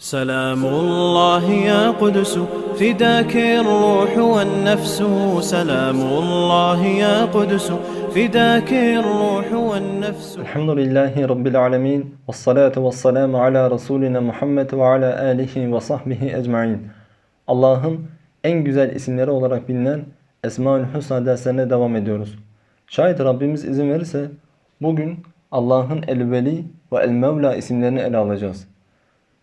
سلام الله يا قدس فداك الروح والنفس سلام الله يا قدس فداك الروح والنفس Elhamdülillahi Rabbil alemin. Ve salatu ve selamu ala Resulina Muhammed ve ala alihi ve sahbihi ecmain. Allah'ın en güzel isimleri olarak bilinen Esma-ül Hüsna derslerine devam ediyoruz. Şayet Rabbimiz izin verirse bugün Allah'ın El-Veli ve El-Mevla isimlerini ele alacağız.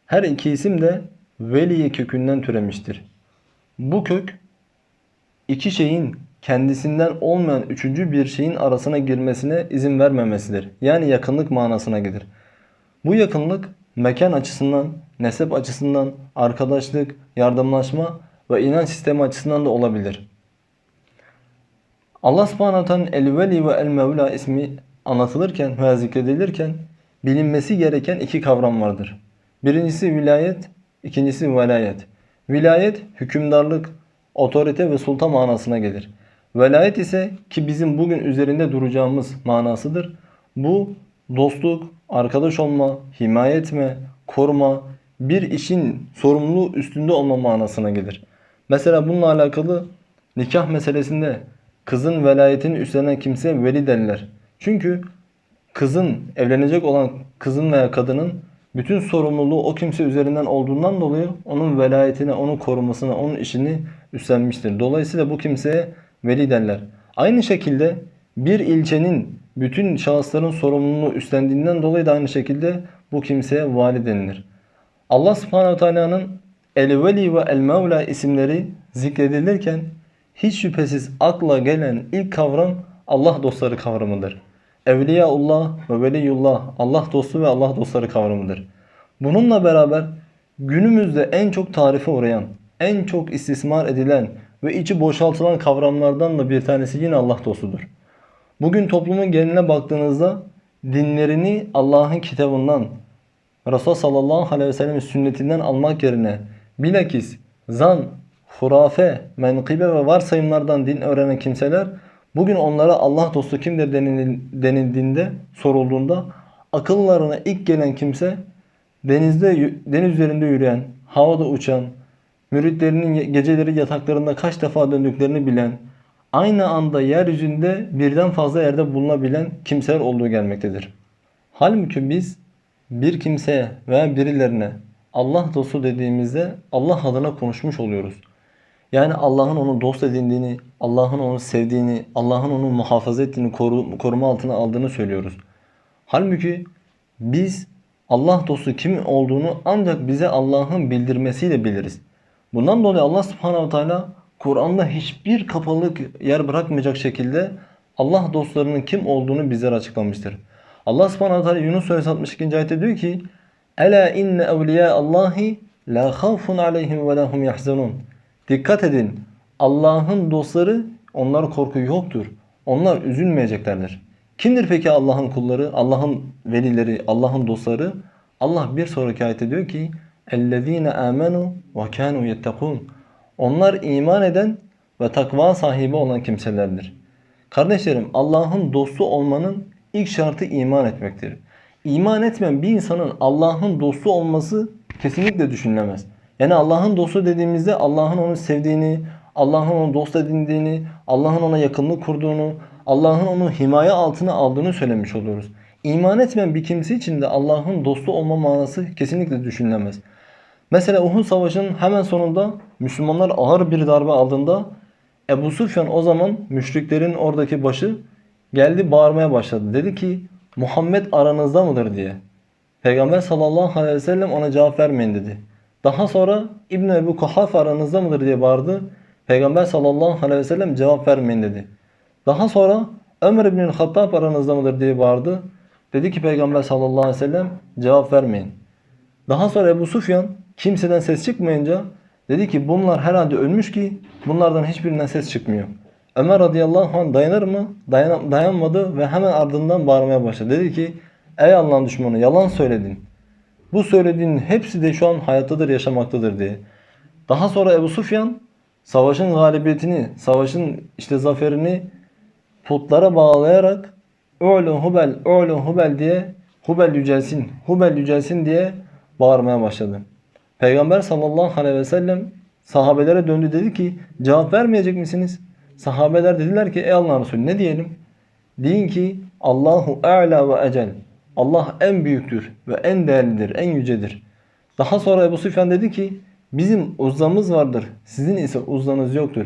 Her iki isim de Veliye kökünden türemiştir. Bu kök iki şeyin kendisinden olmayan üçüncü bir şeyin arasına girmesine izin vermemesidir. Yani yakınlık manasına gelir. Bu yakınlık mekan açısından, nesep açısından, arkadaşlık, yardımlaşma ve inanç sistemi açısından da olabilir. Allah subhanahu ta'nın el-veli ve el-mevla ismi anlatılırken veya zikredilirken bilinmesi gereken iki kavram vardır. Birincisi vilayet, ikincisi velayet. Vilayet hükümdarlık, otorite ve sultan manasına gelir. Velayet ise ki bizim bugün üzerinde duracağımız manasıdır. Bu dostluk, arkadaş olma, himaye etme, koruma, bir işin sorumluluğu üstünde olma manasına gelir. Mesela bununla alakalı nikah meselesinde kızın velayetini üstlenen kimseye veli derler. Çünkü kızın evlenecek olan kızın veya kadının bütün sorumluluğu o kimse üzerinden olduğundan dolayı onun velayetine, onun korumasına, onun işini üstlenmiştir. Dolayısıyla bu kimseye veli derler. Aynı şekilde bir ilçenin bütün şahısların sorumluluğunu üstlendiğinden dolayı da aynı şekilde bu kimseye vali denilir. Allah subhanehu teala'nın El-Veli ve El-Mevla isimleri zikredilirken hiç şüphesiz akla gelen ilk kavram Allah dostları kavramıdır. Evliyaullah ve Veliyullah Allah dostu ve Allah dostları kavramıdır. Bununla beraber günümüzde en çok tarife uğrayan, en çok istismar edilen ve içi boşaltılan kavramlardan da bir tanesi yine Allah dostudur. Bugün toplumun geneline baktığınızda dinlerini Allah'ın kitabından, Resulullah sallallahu aleyhi ve sellem'in sünnetinden almak yerine bilakis zan, hurafe, menkıbe ve varsayımlardan din öğrenen kimseler bugün onlara Allah dostu kimdir denil- denildiğinde, sorulduğunda akıllarına ilk gelen kimse denizde deniz üzerinde yürüyen, havada uçan, müritlerinin geceleri yataklarında kaç defa döndüklerini bilen, aynı anda yeryüzünde birden fazla yerde bulunabilen kimseler olduğu gelmektedir. Halbuki biz bir kimseye veya birilerine Allah dostu dediğimizde Allah adına konuşmuş oluyoruz. Yani Allah'ın onu dost edindiğini, Allah'ın onu sevdiğini, Allah'ın onu muhafaza ettiğini, koru- koruma altına aldığını söylüyoruz. Halbuki biz Allah dostu kim olduğunu ancak bize Allah'ın bildirmesiyle biliriz. Bundan dolayı Allah subhanahu teala Kur'an'da hiçbir kapalılık yer bırakmayacak şekilde Allah dostlarının kim olduğunu bizlere açıklamıştır. Allah subhanahu teala Yunus suresi 62. ayette diyor ki Ela inne evliya Allahi la khawfun aleyhim ve lahum yahzanun. Dikkat edin. Allah'ın dostları onlar korku yoktur. Onlar üzülmeyeceklerdir. Kimdir peki Allah'ın kulları, Allah'ın velileri, Allah'ın dostları? Allah bir sonraki ayette diyor ki اَلَّذ۪ينَ آمَنُوا وَكَانُوا يَتَّقُونَ Onlar iman eden ve takva sahibi olan kimselerdir. Kardeşlerim Allah'ın dostu olmanın ilk şartı iman etmektir. İman etmeyen bir insanın Allah'ın dostu olması kesinlikle düşünülemez. Yani Allah'ın dostu dediğimizde Allah'ın onu sevdiğini, Allah'ın onu dost edindiğini, Allah'ın ona yakınlık kurduğunu, Allah'ın onu himaye altına aldığını söylemiş oluyoruz. İman etmeyen bir kimse için de Allah'ın dostu olma manası kesinlikle düşünülemez. Mesela Uhud Savaşı'nın hemen sonunda Müslümanlar ağır bir darbe aldığında Ebu Sufyan o zaman müşriklerin oradaki başı geldi bağırmaya başladı. Dedi ki Muhammed aranızda mıdır diye. Peygamber sallallahu aleyhi ve sellem ona cevap vermeyin dedi. Daha sonra İbn Ebu Kuhaf aranızda mıdır diye bağırdı. Peygamber sallallahu aleyhi ve sellem cevap vermeyin dedi. Daha sonra Ömer İbn Hattab aranızda mıdır diye bağırdı. Dedi ki Peygamber sallallahu aleyhi ve sellem cevap vermeyin. Daha sonra Ebu Sufyan kimseden ses çıkmayınca dedi ki bunlar herhalde ölmüş ki bunlardan hiçbirinden ses çıkmıyor. Ömer radıyallahu anh dayanır mı? Dayan, dayanmadı ve hemen ardından bağırmaya başladı. Dedi ki ey Allah'ın düşmanı yalan söyledin. Bu söylediğin hepsi de şu an hayattadır, yaşamaktadır diye. Daha sonra Ebu Sufyan savaşın galibiyetini, savaşın işte zaferini putlara bağlayarak Ö'lü Hubel, Ö'lü Hubel diye Hubel yücelsin, Hubel yücelsin diye bağırmaya başladı. Peygamber sallallahu aleyhi ve sellem sahabelere döndü dedi ki cevap vermeyecek misiniz? Sahabeler dediler ki ey Allah'ın Resulü ne diyelim? Deyin ki Allahu a'la ve ecel. Allah en büyüktür ve en değerlidir, en yücedir. Daha sonra Ebu Süfyan dedi ki bizim uzamız vardır. Sizin ise uzanız yoktur.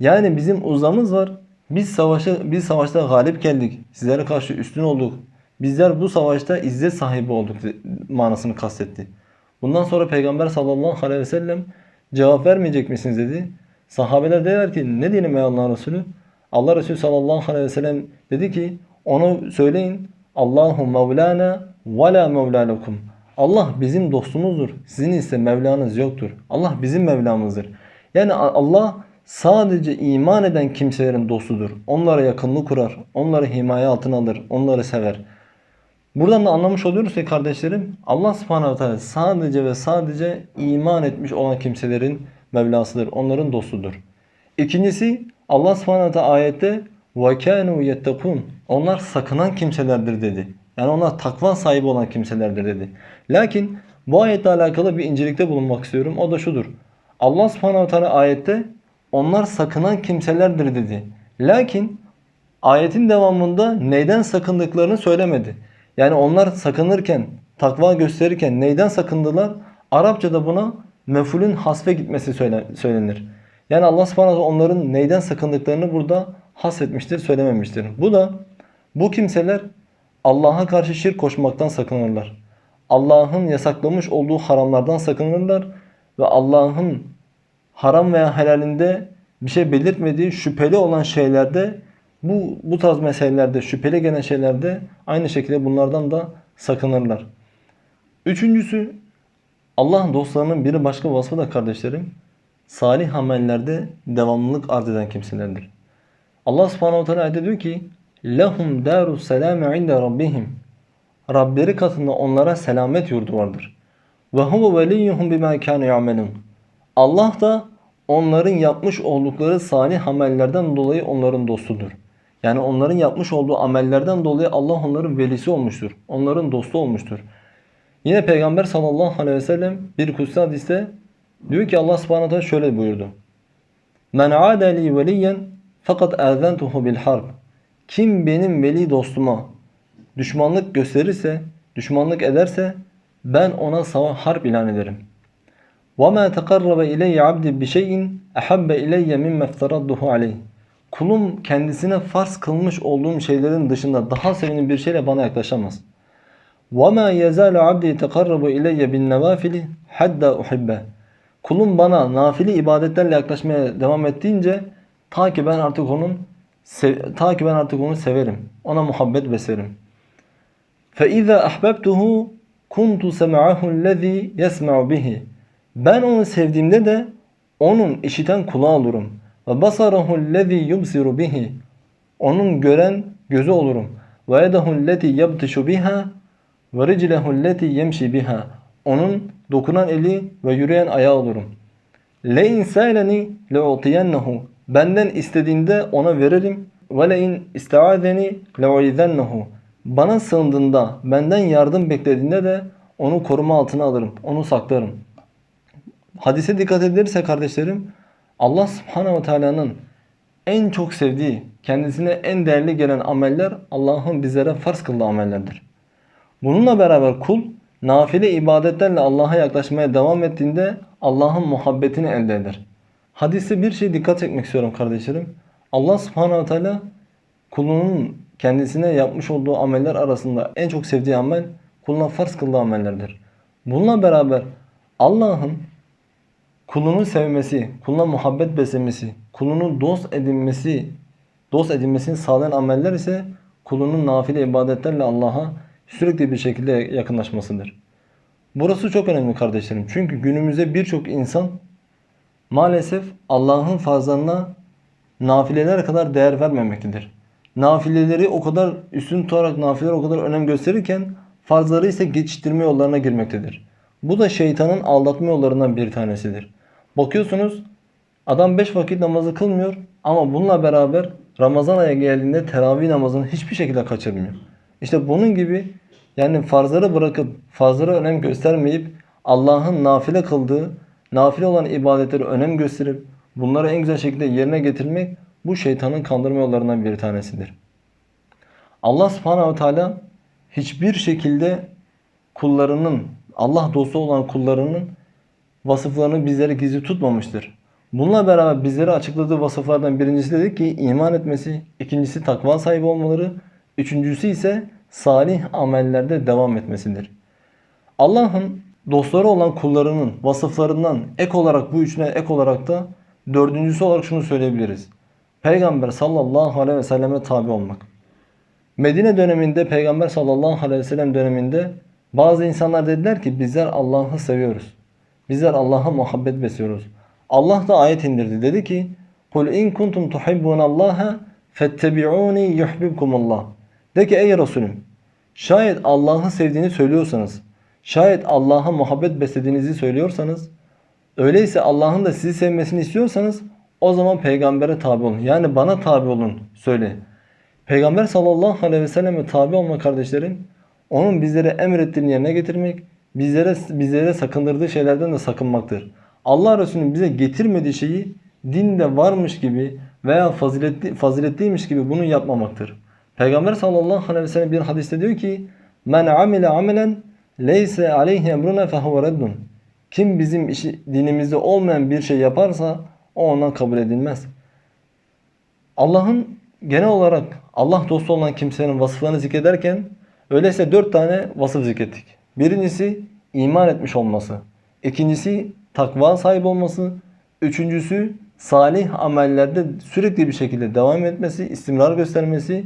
Yani bizim uzamız var. Biz savaşa biz savaşta galip geldik. Sizlere karşı üstün olduk. Bizler bu savaşta izzet sahibi olduk manasını kastetti. Bundan sonra Peygamber sallallahu aleyhi ve sellem cevap vermeyecek misiniz dedi. Sahabeler dediler ki ne diyelim ey Allah'ın Resulü? Allah Resulü sallallahu aleyhi ve sellem dedi ki onu söyleyin. Allahu Mevlana ve la Mevla lekum. Allah bizim dostumuzdur. Sizin ise Mevlanız yoktur. Allah bizim Mevlamızdır. Yani Allah sadece iman eden kimselerin dostudur. Onlara yakınlık kurar. Onları himaye altına alır. Onları sever. Buradan da anlamış oluyoruz ki kardeşlerim Allah subhanahu teala sadece ve sadece iman etmiş olan kimselerin Mevlasıdır. Onların dostudur. İkincisi Allah subhanahu teala ayette وَكَانُوا يَتَّقُونَ Onlar sakınan kimselerdir dedi. Yani onlar takva sahibi olan kimselerdir dedi. Lakin bu ayetle alakalı bir incelikte bulunmak istiyorum. O da şudur. Allah subhanahu teala ayette onlar sakınan kimselerdir dedi. Lakin ayetin devamında neyden sakındıklarını söylemedi. Yani onlar sakınırken, takva gösterirken neyden sakındılar? Arapçada buna mefulün hasfe gitmesi söylenir. Yani Allah subhanahu teala onların neyden sakındıklarını burada hasretmiştir, söylememiştir. Bu da bu kimseler Allah'a karşı şirk koşmaktan sakınırlar. Allah'ın yasaklamış olduğu haramlardan sakınırlar ve Allah'ın haram veya helalinde bir şey belirtmediği şüpheli olan şeylerde bu bu tarz meselelerde şüpheli gelen şeylerde aynı şekilde bunlardan da sakınırlar. Üçüncüsü Allah'ın dostlarının bir başka vasfı da kardeşlerim salih amellerde devamlılık arz eden kimselerdir. Allah subhanahu teala diyor ki lehum darus selam inde rabbihim Rableri katında onlara selamet yurdu vardır. Huve veliyyuhum bima kanu ya'melun. Allah da onların yapmış oldukları salih amellerden dolayı onların dostudur. Yani onların yapmış olduğu amellerden dolayı Allah onların velisi olmuştur. Onların dostu olmuştur. Yine Peygamber sallallahu aleyhi ve sellem bir kutsi hadiste diyor ki Allah subhanahu teala şöyle buyurdu. Men adeli veliyen fakat erzentuhu bil harb. Kim benim veli dostuma düşmanlık gösterirse, düşmanlık ederse ben ona savaş harp ilan ederim. وَمَا تَقَرَّبَ اِلَيَّ عَبْدِ بِشَيْءٍ اَحَبَّ اِلَيَّ مِمَّ اَفْتَرَدُّهُ عَلَيْهِ Kulum kendisine farz kılmış olduğum şeylerin dışında daha sevimli bir şeyle bana yaklaşamaz. وَمَا يَزَالُ عَبْدِي تَقَرَّبُ اِلَيَّ بِالنَّوَافِلِ حَدَّ اُحِبَّهِ Kulum bana nafili ibadetlerle yaklaşmaya devam ettiğince Ta ki ben artık onun ta ki ben artık onu severim. Ona muhabbet beslerim. Fe iza ahbabtuhu kuntu sem'ahu allazi yesma'u bihi. Ben onu sevdiğimde de onun işiten kulağı olurum. Ve basarahu allazi yubsiru bihi. Onun gören gözü olurum. Ve yedahu allati yabtishu biha ve riclehu allati yemşi biha. Onun dokunan eli ve yürüyen ayağı olurum. Le insaleni le utiyennehu. Benden istediğinde ona veririm. İn istaazeni le'uizennehu. Bana sığındığında, benden yardım beklediğinde de onu koruma altına alırım. Onu saklarım. Hadise dikkat edilirse kardeşlerim Allah subhanehu ve teala'nın en çok sevdiği, kendisine en değerli gelen ameller Allah'ın bizlere farz kıldığı amellerdir. Bununla beraber kul nafile ibadetlerle Allah'a yaklaşmaya devam ettiğinde Allah'ın muhabbetini elde eder. Hadiste bir şey dikkat çekmek istiyorum kardeşlerim. Allah subhanehu ve teala kulunun kendisine yapmış olduğu ameller arasında en çok sevdiği amel kuluna farz kıldığı amellerdir. Bununla beraber Allah'ın kulunu sevmesi, kuluna muhabbet beslemesi, kulunu dost edinmesi, dost edinmesini sağlayan ameller ise kulunun nafile ibadetlerle Allah'a sürekli bir şekilde yakınlaşmasıdır. Burası çok önemli kardeşlerim. Çünkü günümüzde birçok insan maalesef Allah'ın farzlarına nafileler kadar değer vermemektedir. Nafileleri o kadar üstün tutarak nafileler o kadar önem gösterirken farzları ise geçiştirme yollarına girmektedir. Bu da şeytanın aldatma yollarından bir tanesidir. Bakıyorsunuz adam 5 vakit namazı kılmıyor ama bununla beraber Ramazan ayı geldiğinde teravih namazını hiçbir şekilde kaçırmıyor. İşte bunun gibi yani farzları bırakıp farzlara önem göstermeyip Allah'ın nafile kıldığı, nafile olan ibadetleri önem gösterip bunları en güzel şekilde yerine getirmek bu şeytanın kandırma yollarından bir tanesidir. Allah subhanahu teala hiçbir şekilde kullarının, Allah dostu olan kullarının vasıflarını bizlere gizli tutmamıştır. Bununla beraber bizlere açıkladığı vasıflardan birincisi dedi ki iman etmesi, ikincisi takva sahibi olmaları, üçüncüsü ise salih amellerde devam etmesidir. Allah'ın dostları olan kullarının vasıflarından ek olarak bu üçüne ek olarak da dördüncüsü olarak şunu söyleyebiliriz. Peygamber sallallahu aleyhi ve selleme tabi olmak. Medine döneminde Peygamber sallallahu aleyhi ve sellem döneminde bazı insanlar dediler ki bizler Allah'ı seviyoruz. Bizler Allah'a muhabbet besliyoruz. Allah da ayet indirdi. Dedi ki Kul in kuntum tuhibbunallaha fettebi'uni yuhibbukumullah. De ki ey Resulüm şayet Allah'ı sevdiğini söylüyorsanız şayet Allah'a muhabbet beslediğinizi söylüyorsanız öyleyse Allah'ın da sizi sevmesini istiyorsanız o zaman peygambere tabi olun. Yani bana tabi olun söyle. Peygamber sallallahu aleyhi ve selleme tabi olma kardeşlerim onun bizlere emrettiğini yerine getirmek, bizlere bizlere sakındırdığı şeylerden de sakınmaktır. Allah Resulü'nün bize getirmediği şeyi dinde varmış gibi veya faziletli, faziletliymiş gibi bunu yapmamaktır. Peygamber sallallahu aleyhi ve sellem bir hadiste diyor ki Men amile amelen leyse aleyhi emruna fehuve reddun. Kim bizim işi, dinimizde olmayan bir şey yaparsa o ondan kabul edilmez. Allah'ın genel olarak Allah dostu olan kimsenin vasıflarını zikrederken öyleyse dört tane vasıf zikrettik. Birincisi iman etmiş olması. İkincisi takva sahibi olması. Üçüncüsü salih amellerde sürekli bir şekilde devam etmesi, istimrar göstermesi.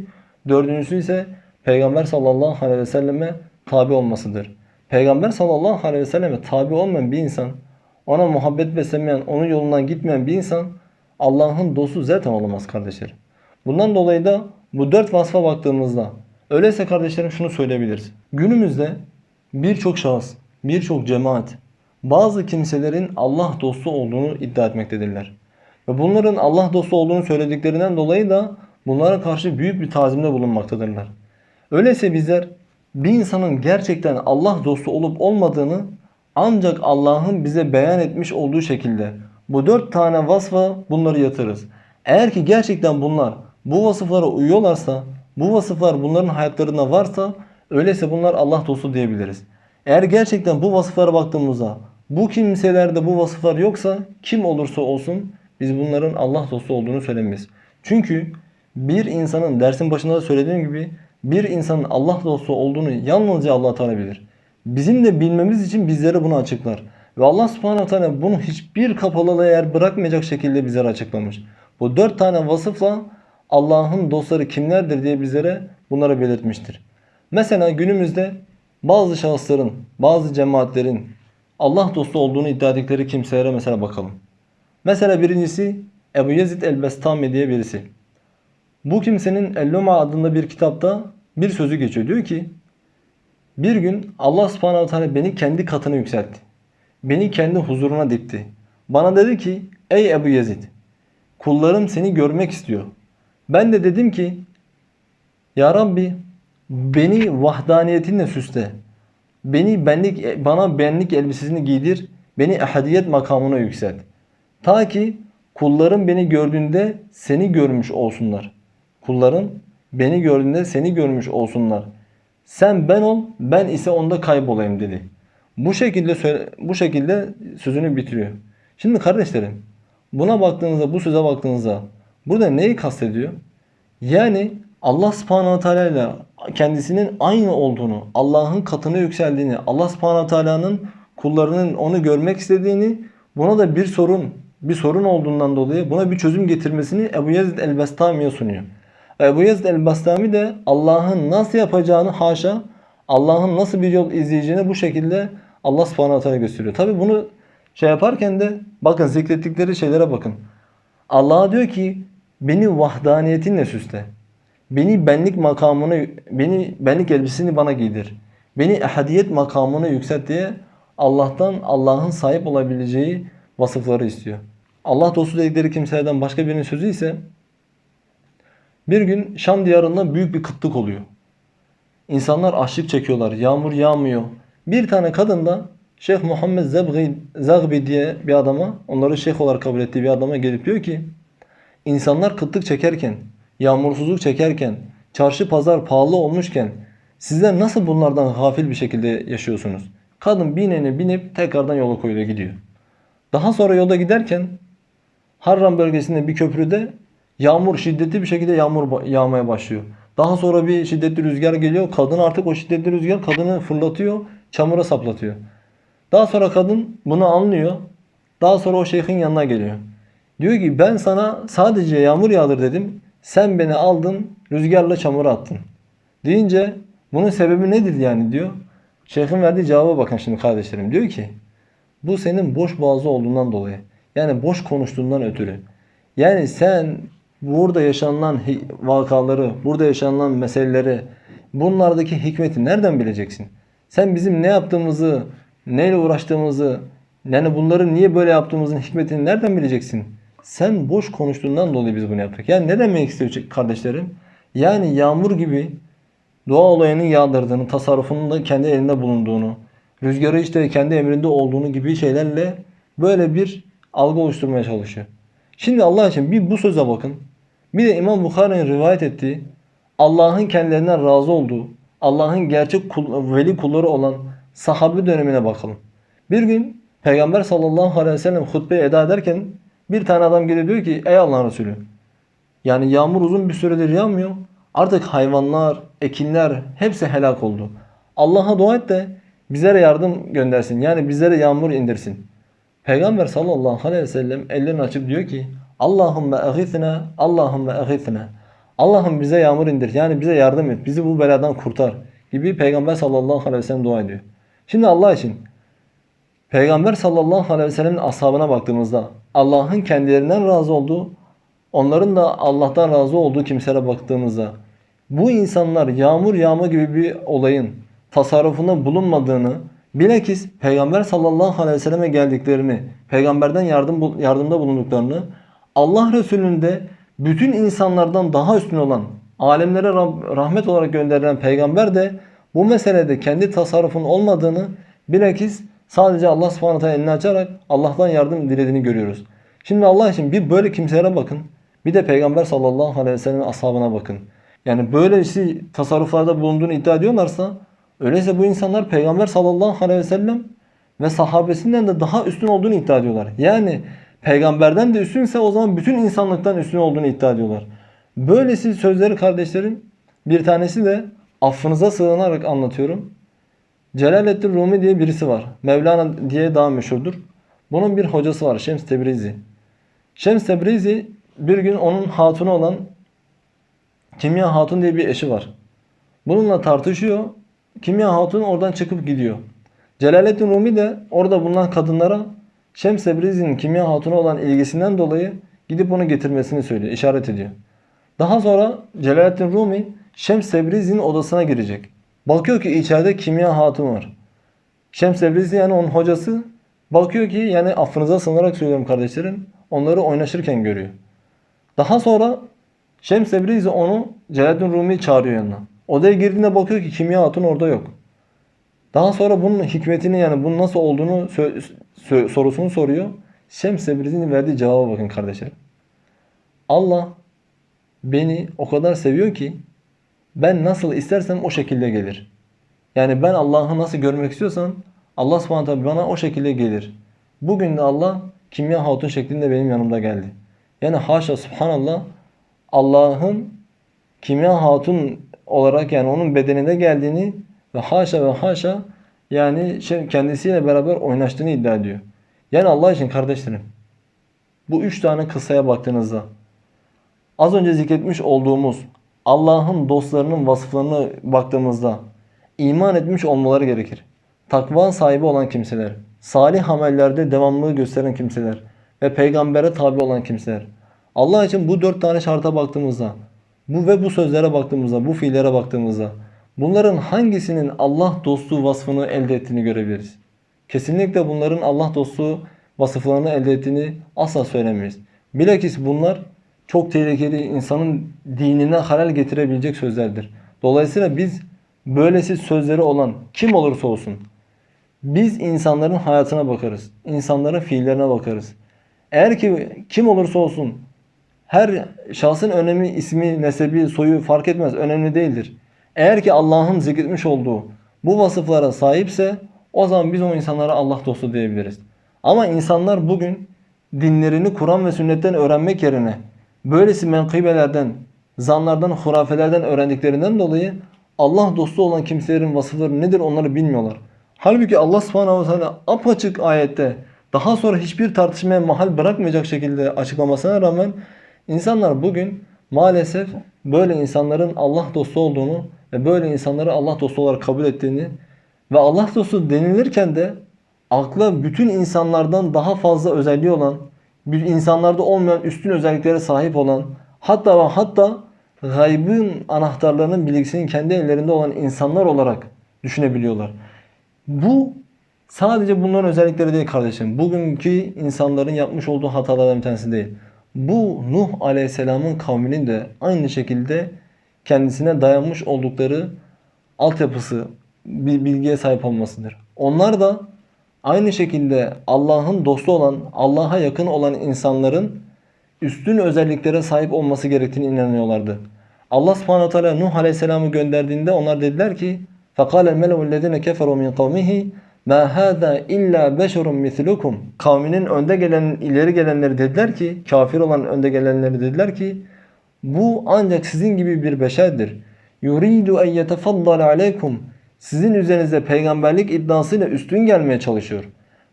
Dördüncüsü ise Peygamber sallallahu aleyhi ve selleme tabi olmasıdır. Peygamber sallallahu aleyhi ve selleme tabi olmayan bir insan, ona muhabbet beslemeyen, onun yolundan gitmeyen bir insan Allah'ın dostu zaten olamaz kardeşlerim. Bundan dolayı da bu dört vasfa baktığımızda öyleyse kardeşlerim şunu söyleyebiliriz. Günümüzde birçok şahıs, birçok cemaat bazı kimselerin Allah dostu olduğunu iddia etmektedirler. Ve bunların Allah dostu olduğunu söylediklerinden dolayı da bunlara karşı büyük bir tazimde bulunmaktadırlar. Öyleyse bizler bir insanın gerçekten Allah dostu olup olmadığını ancak Allah'ın bize beyan etmiş olduğu şekilde bu dört tane vasfa bunları yatırırız. Eğer ki gerçekten bunlar bu vasıflara uyuyorlarsa, bu vasıflar bunların hayatlarında varsa öyleyse bunlar Allah dostu diyebiliriz. Eğer gerçekten bu vasıflara baktığımızda bu kimselerde bu vasıflar yoksa kim olursa olsun biz bunların Allah dostu olduğunu söylemeyiz. Çünkü bir insanın dersin başında da söylediğim gibi bir insanın Allah dostu olduğunu yalnızca Allah Teala bilir. Bizim de bilmemiz için bizlere bunu açıklar. Ve Allah subhanahu teala bunu hiçbir kapalıya yer bırakmayacak şekilde bizlere açıklamış. Bu dört tane vasıfla Allah'ın dostları kimlerdir diye bizlere bunları belirtmiştir. Mesela günümüzde bazı şahısların, bazı cemaatlerin Allah dostu olduğunu iddia ettikleri kimselere mesela bakalım. Mesela birincisi Ebu Yezid el-Bestami diye birisi. Bu kimsenin El-Luma adında bir kitapta bir sözü geçiyor. Diyor ki bir gün Allah subhanahu teala beni kendi katına yükseltti. Beni kendi huzuruna dikti. Bana dedi ki ey Ebu Yezid kullarım seni görmek istiyor. Ben de dedim ki ya Rabbi beni vahdaniyetinle süsle. Beni benlik bana benlik elbisesini giydir. Beni ehadiyet makamına yükselt. Ta ki kullarım beni gördüğünde seni görmüş olsunlar. Kulların beni gördüğünde seni görmüş olsunlar. Sen ben ol, ben ise onda kaybolayım dedi. Bu şekilde söyle, bu şekilde sözünü bitiriyor. Şimdi kardeşlerim, buna baktığınızda, bu söze baktığınızda burada neyi kastediyor? Yani Allah subhanahu teala ile kendisinin aynı olduğunu, Allah'ın katına yükseldiğini, Allah subhanahu teala'nın kullarının onu görmek istediğini, buna da bir sorun, bir sorun olduğundan dolayı buna bir çözüm getirmesini Ebu Yazid el-Bestami'ye sunuyor. Ebu Yazid el-Bestami de Allah'ın nasıl yapacağını haşa, Allah'ın nasıl bir yol izleyeceğini bu şekilde Allah subhanahu gösteriyor. Tabi bunu şey yaparken de bakın zikrettikleri şeylere bakın. Allah diyor ki beni vahdaniyetinle süsle. Beni benlik makamını, beni benlik elbisesini bana giydir. Beni ehadiyet makamına yükselt diye Allah'tan Allah'ın sahip olabileceği vasıfları istiyor. Allah dostu dedikleri kimselerden başka birinin sözü ise bir gün Şam diyarında büyük bir kıtlık oluyor. İnsanlar açlık çekiyorlar. Yağmur yağmıyor. Bir tane kadın da Şeyh Muhammed Zebgi, Zagbi diye bir adama, onları şeyh olarak kabul ettiği bir adama gelip diyor ki insanlar kıtlık çekerken, yağmursuzluk çekerken, çarşı pazar pahalı olmuşken sizler nasıl bunlardan gafil bir şekilde yaşıyorsunuz? Kadın binene binip tekrardan yola koyuyor gidiyor. Daha sonra yolda giderken Harran bölgesinde bir köprüde yağmur şiddetli bir şekilde yağmur yağmaya başlıyor. Daha sonra bir şiddetli rüzgar geliyor. Kadın artık o şiddetli rüzgar kadını fırlatıyor, çamura saplatıyor. Daha sonra kadın bunu anlıyor. Daha sonra o şeyhin yanına geliyor. Diyor ki ben sana sadece yağmur yağdır dedim. Sen beni aldın rüzgarla çamura attın. Deyince bunun sebebi nedir yani diyor. Şeyhin verdiği cevaba bakın şimdi kardeşlerim. Diyor ki bu senin boş boğazı olduğundan dolayı. Yani boş konuştuğundan ötürü. Yani sen burada yaşanılan vakaları, burada yaşanılan meseleleri, bunlardaki hikmeti nereden bileceksin? Sen bizim ne yaptığımızı, neyle uğraştığımızı, yani bunları niye böyle yaptığımızın hikmetini nereden bileceksin? Sen boş konuştuğundan dolayı biz bunu yaptık. Yani ne demek istiyor kardeşlerim? Yani yağmur gibi doğa olayının yağdırdığını, tasarrufunun da kendi elinde bulunduğunu, rüzgarı işte kendi emrinde olduğunu gibi şeylerle böyle bir algı oluşturmaya çalışıyor. Şimdi Allah için bir bu söze bakın. Bir de İmam Bukhari'nin rivayet ettiği Allah'ın kendilerinden razı olduğu, Allah'ın gerçek kul, veli kulları olan sahabe dönemine bakalım. Bir gün Peygamber sallallahu aleyhi ve sellem hutbeyi eda ederken bir tane adam geliyor diyor ki ey Allah'ın Resulü yani yağmur uzun bir süredir yağmıyor. Artık hayvanlar, ekinler hepsi helak oldu. Allah'a dua et de bizlere yardım göndersin. Yani bizlere yağmur indirsin. Peygamber sallallahu aleyhi ve sellem ellerini açıp diyor ki Allahümme ehithna, Allahümme ehithna. Allah'ım bize yağmur indir. Yani bize yardım et. Bizi bu beladan kurtar. Gibi Peygamber sallallahu aleyhi ve sellem dua ediyor. Şimdi Allah için Peygamber sallallahu aleyhi ve sellemin ashabına baktığımızda Allah'ın kendilerinden razı olduğu, onların da Allah'tan razı olduğu kimselere baktığımızda bu insanlar yağmur yağma gibi bir olayın tasarrufunda bulunmadığını bilakis Peygamber sallallahu aleyhi ve selleme geldiklerini, peygamberden yardım yardımda bulunduklarını, Allah Resulü'nün de bütün insanlardan daha üstün olan, alemlere rah- rahmet olarak gönderilen peygamber de bu meselede kendi tasarrufun olmadığını bilakis sadece Allah subhanahu teala elini açarak Allah'tan yardım dilediğini görüyoruz. Şimdi Allah için bir böyle kimselere bakın. Bir de Peygamber sallallahu aleyhi ve sellem'in ashabına bakın. Yani böylesi tasarruflarda bulunduğunu iddia ediyorlarsa öyleyse bu insanlar Peygamber sallallahu aleyhi ve sellem ve sahabesinden de daha üstün olduğunu iddia ediyorlar. Yani peygamberden de üstünse o zaman bütün insanlıktan üstün olduğunu iddia ediyorlar. Böylesi sözleri kardeşlerim bir tanesi de affınıza sığınarak anlatıyorum. Celaleddin Rumi diye birisi var. Mevlana diye daha meşhurdur. Bunun bir hocası var Şems Tebrizi. Şems Tebrizi bir gün onun hatunu olan Kimya Hatun diye bir eşi var. Bununla tartışıyor. Kimya Hatun oradan çıkıp gidiyor. Celaleddin Rumi de orada bulunan kadınlara Şems Tebrizi'nin Kimya Hatun'a olan ilgisinden dolayı gidip onu getirmesini söylüyor, işaret ediyor. Daha sonra Celaleddin Rumi Şems Tebrizi'nin odasına girecek. Bakıyor ki içeride Kimya Hatun var. Şems Tebrizi yani onun hocası bakıyor ki yani affınıza sığınarak söylüyorum kardeşlerim onları oynaşırken görüyor. Daha sonra Şems Tebrizi onu Celaleddin Rumi çağırıyor yanına. Odaya girdiğinde bakıyor ki Kimya Hatun orada yok. Daha sonra bunun hikmetini yani bunun nasıl olduğunu sorusunu soruyor. Şems Tebrizi'nin verdiği cevaba bakın kardeşlerim. Allah beni o kadar seviyor ki ben nasıl istersem o şekilde gelir. Yani ben Allah'ı nasıl görmek istiyorsam Allah subhanahu bana o şekilde gelir. Bugün de Allah kimya hatun şeklinde benim yanımda geldi. Yani haşa subhanallah Allah'ın kimya hatun olarak yani onun bedeninde geldiğini ve haşa ve haşa yani şey, kendisiyle beraber oynaştığını iddia ediyor. Yani Allah için kardeşlerim bu üç tane kıssaya baktığınızda az önce zikretmiş olduğumuz Allah'ın dostlarının vasıflarına baktığımızda iman etmiş olmaları gerekir. Takva sahibi olan kimseler, salih amellerde devamlılığı gösteren kimseler ve peygambere tabi olan kimseler. Allah için bu dört tane şarta baktığımızda, bu ve bu sözlere baktığımızda, bu fiillere baktığımızda bunların hangisinin Allah dostluğu vasfını elde ettiğini görebiliriz. Kesinlikle bunların Allah dostluğu vasıflarını elde ettiğini asla söylemeyiz. Bilakis bunlar çok tehlikeli insanın dinine halal getirebilecek sözlerdir. Dolayısıyla biz böylesi sözleri olan kim olursa olsun Biz insanların hayatına bakarız. İnsanların fiillerine bakarız. Eğer ki kim olursa olsun her şahsın önemi, ismi, nesebi, soyu fark etmez. Önemli değildir. Eğer ki Allah'ın zikretmiş olduğu bu vasıflara sahipse o zaman biz o insanlara Allah dostu diyebiliriz. Ama insanlar bugün dinlerini Kur'an ve sünnetten öğrenmek yerine böylesi menkıbelerden, zanlardan, hurafelerden öğrendiklerinden dolayı Allah dostu olan kimselerin vasıfları nedir onları bilmiyorlar. Halbuki Allah subhanahu ve teala apaçık ayette daha sonra hiçbir tartışmaya mahal bırakmayacak şekilde açıklamasına rağmen insanlar bugün maalesef böyle insanların Allah dostu olduğunu ve böyle insanları Allah dostu olarak kabul ettiğini ve Allah dostu denilirken de akla bütün insanlardan daha fazla özelliği olan, insanlarda olmayan üstün özelliklere sahip olan, hatta ve hatta gaybın anahtarlarının bilgisinin kendi ellerinde olan insanlar olarak düşünebiliyorlar. Bu sadece bunların özellikleri değil kardeşim. Bugünkü insanların yapmış olduğu hatalardan bir tanesi değil Bu Nuh Aleyhisselam'ın kavminin de aynı şekilde kendisine dayanmış oldukları altyapısı bir bilgiye sahip olmasıdır. Onlar da aynı şekilde Allah'ın dostu olan, Allah'a yakın olan insanların üstün özelliklere sahip olması gerektiğini inanıyorlardı. Allah subhanahu teala Nuh aleyhisselamı gönderdiğinde onlar dediler ki فَقَالَ الْمَلَوُ الَّذِينَ كَفَرُوا مِنْ قَوْمِهِ مَا هَذَا اِلَّا بَشَرٌ مِثْلُكُمْ Kavminin önde gelen, ileri gelenleri dediler ki, kafir olan önde gelenleri dediler ki, bu ancak sizin gibi bir beşerdir. Yuridu en yetefaddal aleykum. Sizin üzerinize peygamberlik iddiasıyla üstün gelmeye çalışıyor.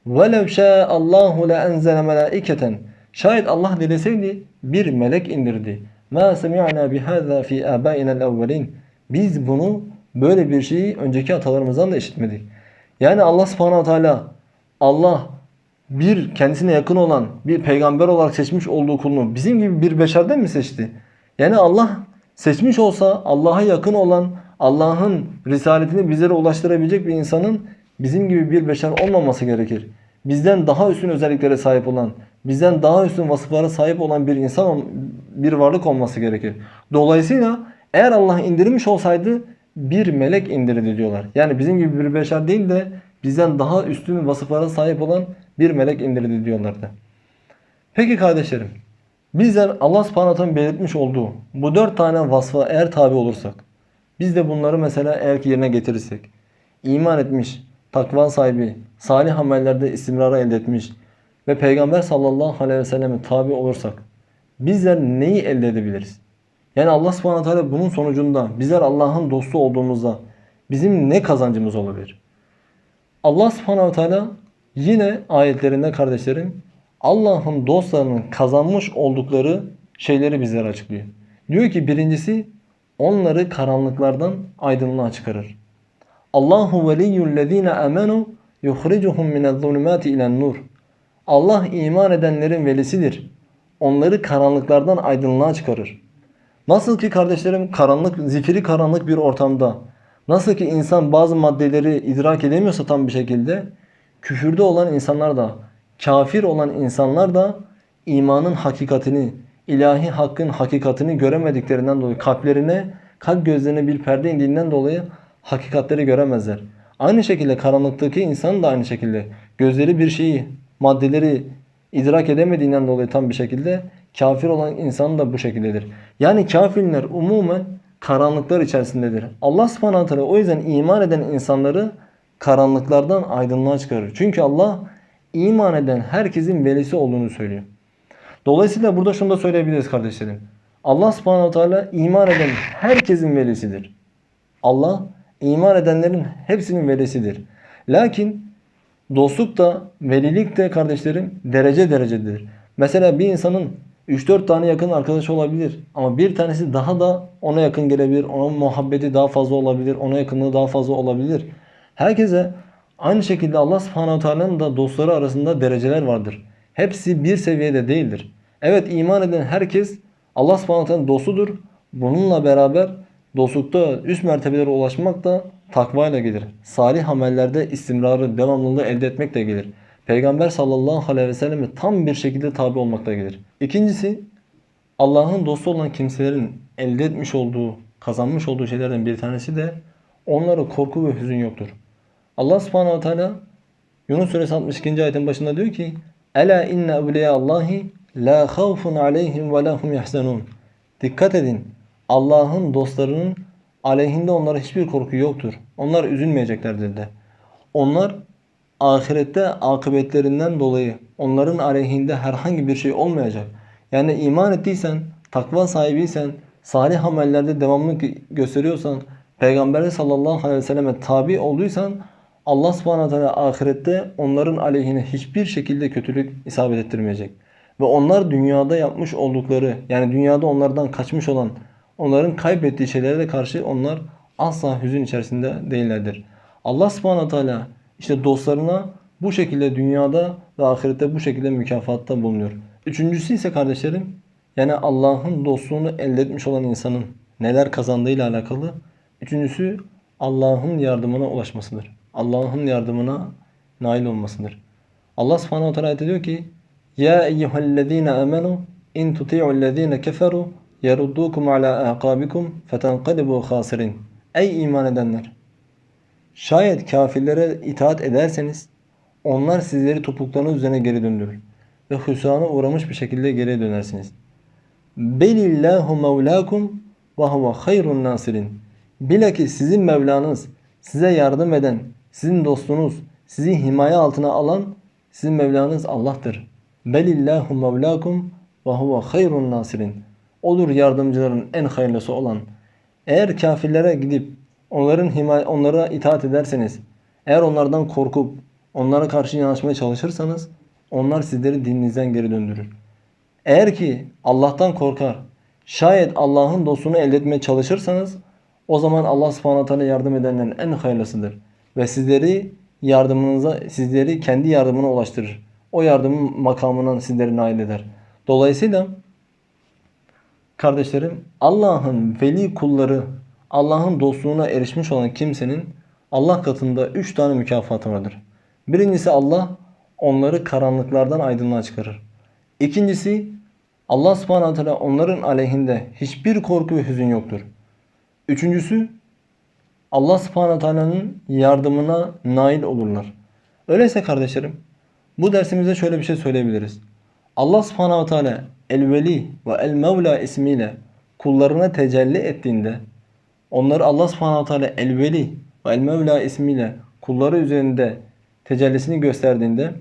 Velev şâ Allahu le enzele melâiketen. Şayet Allah dileseydi bir melek indirdi. Ma semi'na bihâzâ fî âbâinel evvelin. Biz bunu böyle bir şeyi önceki atalarımızdan da işitmedik. Yani Allah subhanahu teala Allah bir kendisine yakın olan bir peygamber olarak seçmiş olduğu kulunu bizim gibi bir beşerden mi seçti? Yani Allah seçmiş olsa Allah'a yakın olan Allah'ın risaletini bizlere ulaştırabilecek bir insanın bizim gibi bir beşer olmaması gerekir. Bizden daha üstün özelliklere sahip olan, bizden daha üstün vasıflara sahip olan bir insan, bir varlık olması gerekir. Dolayısıyla eğer Allah indirmiş olsaydı bir melek indirirdi diyorlar. Yani bizim gibi bir beşer değil de bizden daha üstün vasıflara sahip olan bir melek indirirdi diyorlardı. Peki kardeşlerim, bizler Allah subhanahu belirtmiş olduğu bu dört tane vasfa eğer tabi olursak, biz de bunları mesela eğer ki yerine getirirsek, iman etmiş, takva sahibi, salih amellerde istimrara elde etmiş ve Peygamber sallallahu aleyhi ve selleme tabi olursak, bizler neyi elde edebiliriz? Yani Allah subhanahu teala bunun sonucunda bizler Allah'ın dostu olduğumuzda bizim ne kazancımız olabilir? Allah subhanahu teala yine ayetlerinde kardeşlerim Allah'ın dostlarının kazanmış oldukları şeyleri bizlere açıklıyor. Diyor ki birincisi onları karanlıklardan aydınlığa çıkarır. Allahu veliyyullezine amenu yukhricuhum minez-zulumati ilen-nur. Allah iman edenlerin velisidir. Onları karanlıklardan aydınlığa çıkarır. Nasıl ki kardeşlerim karanlık, zifiri karanlık bir ortamda nasıl ki insan bazı maddeleri idrak edemiyorsa tam bir şekilde küfürde olan insanlar da kafir olan insanlar da imanın hakikatini, ilahi hakkın hakikatini göremediklerinden dolayı kalplerine, kalp gözlerine bir perde indiğinden dolayı hakikatleri göremezler. Aynı şekilde karanlıktaki insan da aynı şekilde gözleri bir şeyi, maddeleri idrak edemediğinden dolayı tam bir şekilde kafir olan insan da bu şekildedir. Yani kafirler umumen karanlıklar içerisindedir. Allah subhanahu o yüzden iman eden insanları karanlıklardan aydınlığa çıkarır. Çünkü Allah iman eden herkesin velisi olduğunu söylüyor. Dolayısıyla burada şunu da söyleyebiliriz kardeşlerim. Allah subhanahu teala iman eden herkesin velisidir. Allah iman edenlerin hepsinin velisidir. Lakin dostluk da velilik de kardeşlerim derece derecedir. Mesela bir insanın 3-4 tane yakın arkadaş olabilir. Ama bir tanesi daha da ona yakın gelebilir. Onun muhabbeti daha fazla olabilir. Ona yakınlığı daha fazla olabilir. Herkese aynı şekilde Allah subhanahu teala'nın da dostları arasında dereceler vardır. Hepsi bir seviyede değildir. Evet iman eden herkes Allah subhanahu teala'nın dostudur. Bununla beraber dostlukta üst mertebelere ulaşmak da takvayla gelir. Salih amellerde istimrarı, devamlılığı elde etmek de gelir. Peygamber sallallahu aleyhi ve selleme tam bir şekilde tabi olmakta gelir. İkincisi Allah'ın dostu olan kimselerin elde etmiş olduğu, kazanmış olduğu şeylerden bir tanesi de onlara korku ve hüzün yoktur. Allah subhanahu teala Yunus suresi 62. ayetin başında diyor ki Ela inne evliyallahi la khawfun aleyhim ve lahum yahzanun. Dikkat edin. Allah'ın dostlarının aleyhinde onlara hiçbir korku yoktur. Onlar üzülmeyeceklerdir de. Onlar ahirette akıbetlerinden dolayı onların aleyhinde herhangi bir şey olmayacak. Yani iman ettiysen, takva sahibiysen, salih amellerde devamlılık gösteriyorsan, Peygamber sallallahu aleyhi ve selleme tabi olduysan Allah subhanahu teala ahirette onların aleyhine hiçbir şekilde kötülük isabet ettirmeyecek. Ve onlar dünyada yapmış oldukları yani dünyada onlardan kaçmış olan onların kaybettiği şeylere karşı onlar asla hüzün içerisinde değillerdir. Allah subhanahu teala işte dostlarına bu şekilde dünyada ve ahirette bu şekilde mükafatta bulunuyor. Üçüncüsü ise kardeşlerim yani Allah'ın dostluğunu elde etmiş olan insanın neler kazandığıyla alakalı. Üçüncüsü Allah'ın yardımına ulaşmasıdır. Allah'ın yardımına nail olmasıdır. Allah subhanahu teala diyor ki Ya eyyühellezine amenu in tuti'ullezine keferu yeruddukum ala aqabikum fetenqalibu khasirin. Ey iman edenler! Şayet kafirlere itaat ederseniz onlar sizleri topuklarınız üzerine geri döndürür ve hüsrana uğramış bir şekilde geriye dönersiniz. Belillahu mevlakum ve huve hayrun nasirin. Bilakis sizin Mevlanız, size yardım eden, sizin dostunuz, sizi himaye altına alan sizin Mevlanız Allah'tır. Belillahu mevlakum ve huve hayrun nasirin. Olur yardımcıların en hayırlısı olan. Eğer kafirlere gidip onların himaye, onlara itaat ederseniz, eğer onlardan korkup onlara karşı yanaşmaya çalışırsanız onlar sizleri dininizden geri döndürür. Eğer ki Allah'tan korkar, şayet Allah'ın dostunu elde etmeye çalışırsanız o zaman Allah subhanahu yardım edenlerin en hayırlısıdır. Ve sizleri yardımınıza, sizleri kendi yardımına ulaştırır. O yardımın makamından sizleri nail eder. Dolayısıyla kardeşlerim Allah'ın veli kulları, Allah'ın dostluğuna erişmiş olan kimsenin Allah katında üç tane mükafatı vardır. Birincisi Allah onları karanlıklardan aydınlığa çıkarır. İkincisi Allah subhanahu onların aleyhinde hiçbir korku ve hüzün yoktur. Üçüncüsü Allah subhanahu yardımına nail olurlar. Öyleyse kardeşlerim bu dersimizde şöyle bir şey söyleyebiliriz. Allah subhanahu teala el-veli ve el-mevla ismiyle kullarına tecelli ettiğinde onları Allah subhanahu teala el-veli ve el-mevla ismiyle kulları üzerinde tecellisini gösterdiğinde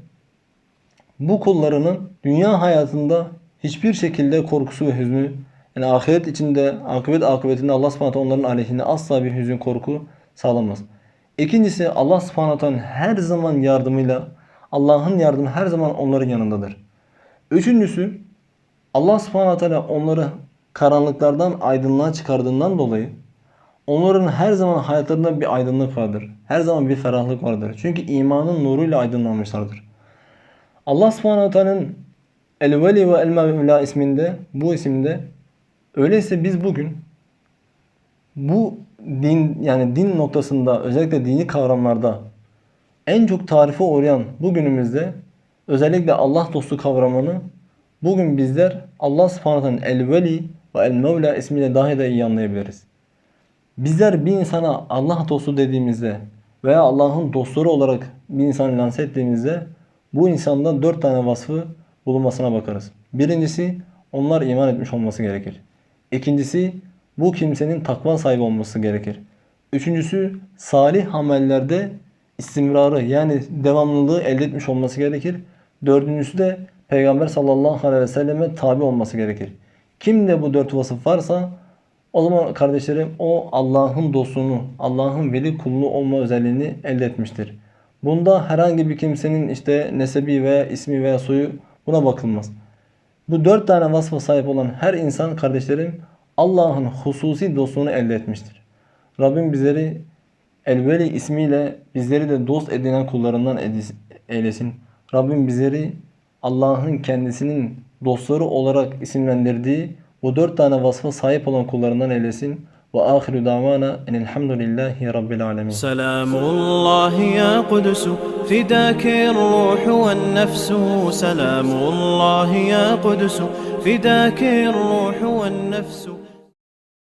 bu kullarının dünya hayatında hiçbir şekilde korkusu ve hüznü yani ahiret içinde, akıbet akıbetinde Allah subhanahu onların aleyhine asla bir hüzün korku sağlamaz. İkincisi Allah subhanahu her zaman yardımıyla Allah'ın yardımı her zaman onların yanındadır. Üçüncüsü Allah subhanahu teala onları karanlıklardan aydınlığa çıkardığından dolayı onların her zaman hayatlarında bir aydınlık vardır. Her zaman bir ferahlık vardır. Çünkü imanın nuruyla aydınlanmışlardır. Allah subhanahu teala'nın El-Veli ve El-Mevla isminde, bu isimde öyleyse biz bugün bu din yani din noktasında özellikle dini kavramlarda en çok tarife uğrayan bugünümüzde özellikle Allah dostu kavramını bugün bizler Allah subhanahu teala'nın El-Veli ve El-Mevla ismiyle daha da iyi anlayabiliriz. Bizler bir insana Allah dostu dediğimizde veya Allah'ın dostları olarak bir insanı lanse ettiğimizde bu insanda dört tane vasfı bulunmasına bakarız. Birincisi onlar iman etmiş olması gerekir. İkincisi bu kimsenin takva sahibi olması gerekir. Üçüncüsü salih amellerde istimrarı yani devamlılığı elde etmiş olması gerekir. Dördüncüsü de Peygamber sallallahu aleyhi ve selleme tabi olması gerekir. Kimde bu dört vasıf varsa o zaman kardeşlerim o Allah'ın dostluğunu, Allah'ın veli kulluğu olma özelliğini elde etmiştir. Bunda herhangi bir kimsenin işte nesebi veya ismi veya soyu buna bakılmaz. Bu dört tane vasfa sahip olan her insan kardeşlerim Allah'ın hususi dostluğunu elde etmiştir. Rabbim bizleri Elveli ismiyle bizleri de dost edinen kullarından eylesin. Rabbim bizleri Allah'ın kendisinin dostları olarak isimlendirdiği bu dört tane vasfa sahip olan kullarından eylesin. Ve ahiru davana enelhamdülillahi rabbil alemin. سلام الله يا قدس فداك الروح والنفس سلام الله يا قدس فداك الروح والنفس